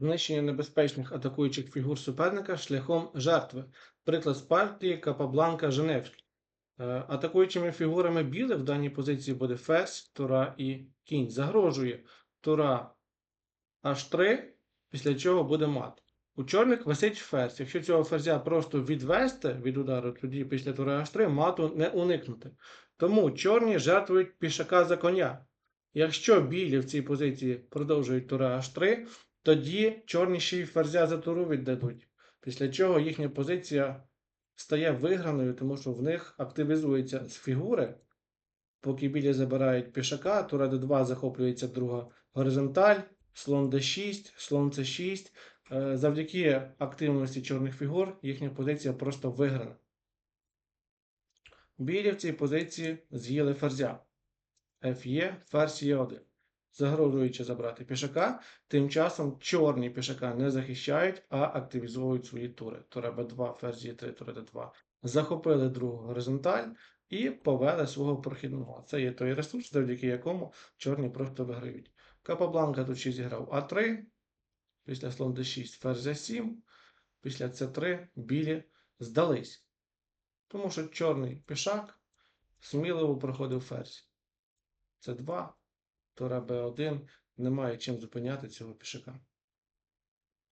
знищення небезпечних атакуючих фігур суперника шляхом жертви. Приклад з партії Капабланка Женевський. Е, Атакуючими фігурами білих в даній позиції буде ферзь, тура і кінь. Загрожує тура H3, після чого буде мат. У чорних висить ферзь. Якщо цього ферзя просто відвести від удару, тоді після тури H3 мату не уникнути. Тому чорні жертвують пішака за коня. Якщо білі в цій позиції продовжують тура H3, тоді чорні ще ферзя за туру віддадуть. Після чого їхня позиція стає виграною, тому що в них активізуються з фігури. Поки білі забирають пішака, тура d2 захоплюється друга горизонталь, слон d6, слон c6. Е, Завдяки активності чорних фігур їхня позиція просто виграна. Білі в цій позиції з'їли ферзя. Ф'є, ферзь Е1. Загрожуючи забрати пішака, тим часом чорні пішака не захищають, а активізовують свої тури. Тура Б2, ферзь Е3, тура Д2. Захопили другу горизонталь і повели свого прохідного. Це є той ресурс, завдяки якому чорні просто виграють. Капабланка тут ще зіграв А3, після слон d6 ферзь А7, після С3 білі здались. Тому що чорний пішак сміливо проходив ферзь. С2, тура Б1, немає чим зупиняти цього пішака.